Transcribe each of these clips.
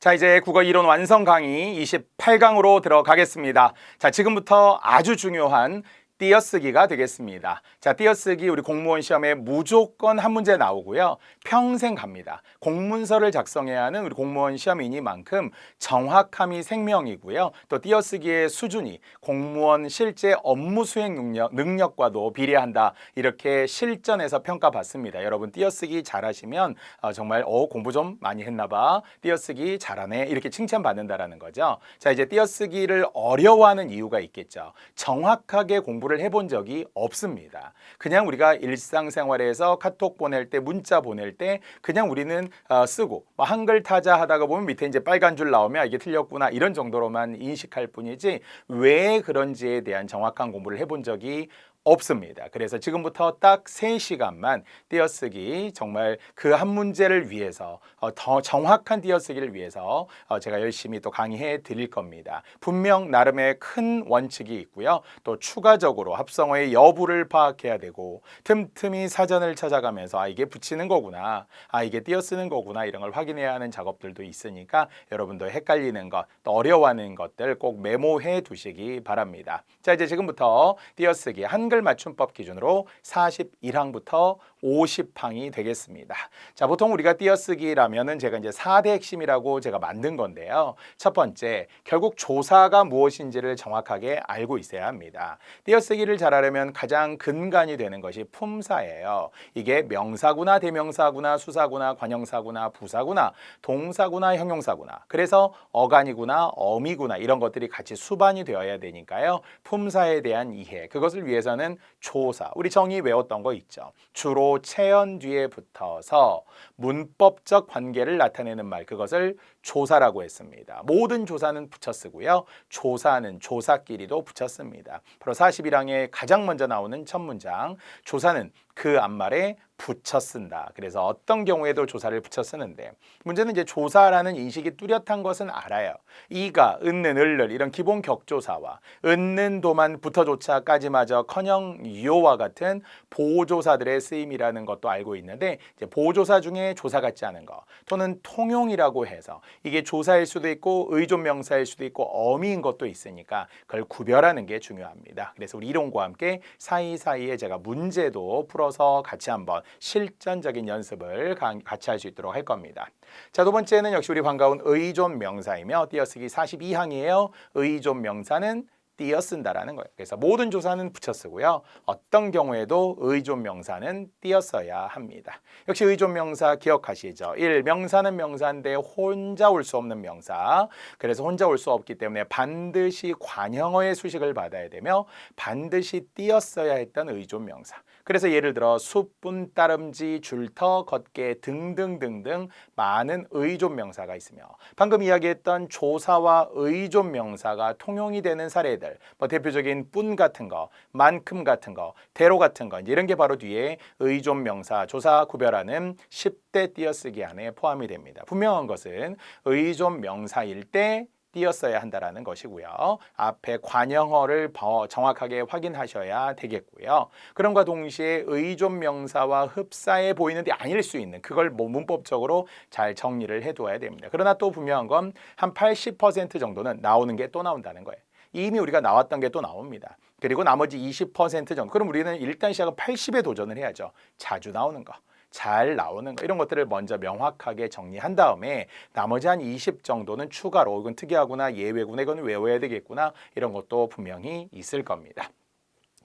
자, 이제 국어 이론 완성 강의 28강으로 들어가겠습니다. 자, 지금부터 아주 중요한 띄어쓰기가 되겠습니다. 자, 띄어쓰기 우리 공무원 시험에 무조건 한 문제 나오고요. 평생 갑니다. 공문서를 작성해야 하는 우리 공무원 시험이니만큼 정확함이 생명이고요. 또 띄어쓰기의 수준이 공무원 실제 업무 수행 능력, 능력과도 비례한다. 이렇게 실전에서 평가받습니다. 여러분 띄어쓰기 잘하시면 어, 정말 어 공부 좀 많이 했나 봐. 띄어쓰기 잘하네. 이렇게 칭찬받는다라는 거죠. 자, 이제 띄어쓰기를 어려워하는 이유가 있겠죠. 정확하게 공부를 해본 적이 없습니다. 그냥 우리가 일상생활에서 카톡 보낼 때, 문자 보낼 때 그냥 우리는 어, 쓰고 뭐 한글 타자 하다가 보면 밑에 이제 빨간 줄 나오면 아, 이게 틀렸구나 이런 정도로만 인식할 뿐이지 왜 그런지에 대한 정확한 공부를 해본 적이 없습니다. 그래서 지금부터 딱 3시간만 띄어쓰기 정말 그 한 문제를 위해서 어, 더 정확한 띄어쓰기를 위해서 어, 제가 열심히 또 강의해 드릴 겁니다. 분명 나름의 큰 원칙이 있고요. 또 추가적으로 합성어의 여부를 파악해야 되고 틈틈이 사전을 찾아가면서 아 이게 붙이는 거구나. 아 이게 띄어쓰는 거구나. 이런 걸 확인해야 하는 작업들도 있으니까 여러분도 헷갈리는 것, 또 어려워하는 것들 꼭 메모해 두시기 바랍니다. 자, 이제 지금부터 띄어쓰기 한글 맞춤법 기준으로 41항부터 50항이 되겠습니다. 자, 보통 우리가 띄어쓰기라면은 제가 이제 4대 핵심이라고 제가 만든 건데요. 첫 번째, 결국 조사가 무엇인지를 정확하게 알고 있어야 합니다. 띄어쓰기를 잘하려면 가장 근간이 되는 것이 품사예요. 이게 명사구나, 대명사구나, 수사구나, 관형사구나, 부사구나, 동사구나, 형용사구나. 그래서 어간이구나, 어미구나 이런 것들이 같이 수반이 되어야 되니까요. 품사에 대한 이해. 그것을 위해서는 조사. 우리 정의 외웠던 거 있죠. 주로 체연 뒤에 붙어서 문법적 관계를 나타내는 말 그것을 조사라고 했습니다. 모든 조사는 붙여 쓰고요. 조사는 조사끼리도 붙여 씁니다. 바로 41항에 가장 먼저 나오는 첫 문장 조사는 그 앞말에 붙여 쓴다. 그래서 어떤 경우에도 조사를 붙여 쓰는데 문제는 이제 조사라는 인식이 뚜렷한 것은 알아요. 이가, 은는, 을를 이런 기본 격조사와 은는, 도만, 부터조차까지마저 커녕 유효와 같은 보조사들의 쓰임이라는 것도 알고 있는데 이제 보조사 중에 조사 같지 않은 거 또는 통용이라고 해서 이게 조사일 수도 있고 의존 명사일 수도 있고 어미인 것도 있으니까 그걸 구별하는 게 중요합니다. 그래서 우리 이론과 함께 사이사이에 제가 문제도 풀어서 같이 한번 실전적인 연습을 같이 할 수 있도록 할 겁니다. 자, 두 번째는 역시 우리 반가운 의존 명사이며 띄어쓰기 42항이에요. 의존 명사는 띄어 쓴다라는 거예요. 그래서 모든 조사는 붙여 쓰고요. 어떤 경우에도 의존 명사는 띄어 써야 합니다. 역시 의존 명사 기억하시죠? 1. 명사는 명사인데 혼자 올 수 없는 명사. 그래서 혼자 올 수 없기 때문에 반드시 관형어의 수식을 받아야 되며 반드시 띄어 써야 했던 의존 명사. 그래서 예를 들어 숯분, 따름지, 줄터, 걷게 등등등등 많은 의존 명사가 있으며 방금 이야기했던 조사와 의존 명사가 통용이 되는 사례들 뭐 대표적인 뿐 같은 거, 만큼 같은 거, 대로 같은 거 이런 게 바로 뒤에 의존 명사, 조사 구별하는 10대 띄어쓰기 안에 포함이 됩니다. 분명한 것은 의존 명사일 때 띄었어야 한다라는 것이고요. 앞에 관형어를 정확하게 확인하셔야 되겠고요. 그럼과 동시에 의존 명사와 흡사해 보이는데 아닐 수 있는 그걸 뭐 문법적으로 잘 정리를 해두어야 됩니다. 그러나 또 분명한 건 한 80% 정도는 나오는 게 또 나온다는 거예요. 이미 우리가 나왔던 게 또 나옵니다. 그리고 나머지 20% 정도. 그럼 우리는 일단 시작은 80에 도전을 해야죠. 자주 나오는 거. 잘 나오는 거 이런 것들을 먼저 명확하게 정리한 다음에 나머지 한 20 정도는 추가로 이건 특이하구나 예외구나 이건 외워야 되겠구나 이런 것도 분명히 있을 겁니다.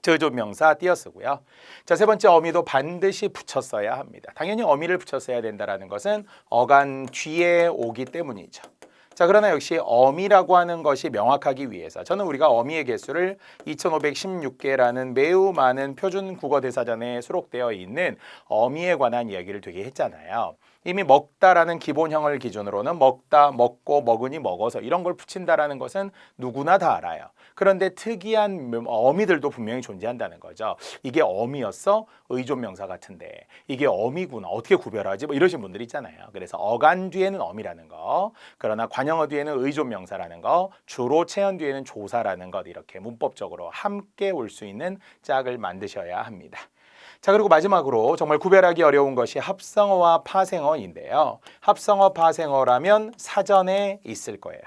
저조명사 띄어쓰고요. 자, 세 번째 어미도 반드시 붙였어야 합니다. 당연히 어미를 붙였어야 된다라는 것은 어간 뒤에 오기 때문이죠. 자, 그러나 역시 어미라고 하는 것이 명확하기 위해서 저는 우리가 어미의 개수를 2516개라는 매우 많은 표준 국어 대사전에 수록되어 있는 어미에 관한 이야기를 되게 했잖아요. 이미 먹다라는 기본형을 기준으로는 먹다, 먹고, 먹으니, 먹어서 이런 걸 붙인다라는 것은 누구나 다 알아요. 그런데 특이한 어미들도 분명히 존재한다는 거죠. 이게 어미였어? 의존 명사 같은데 이게 어미구나. 어떻게 구별하지? 뭐 이러신 분들 있잖아요. 그래서 어간 뒤에는 어미라는 거, 그러나 관 형어 뒤에는 의존 명사라는 거, 주로 체현 뒤에는 조사라는 것 이렇게 문법적으로 함께 올 수 있는 짝을 만드셔야 합니다. 자, 그리고 마지막으로 정말 구별하기 어려운 것이 합성어와 파생어인데요. 합성어, 파생어라면 사전에 있을 거예요.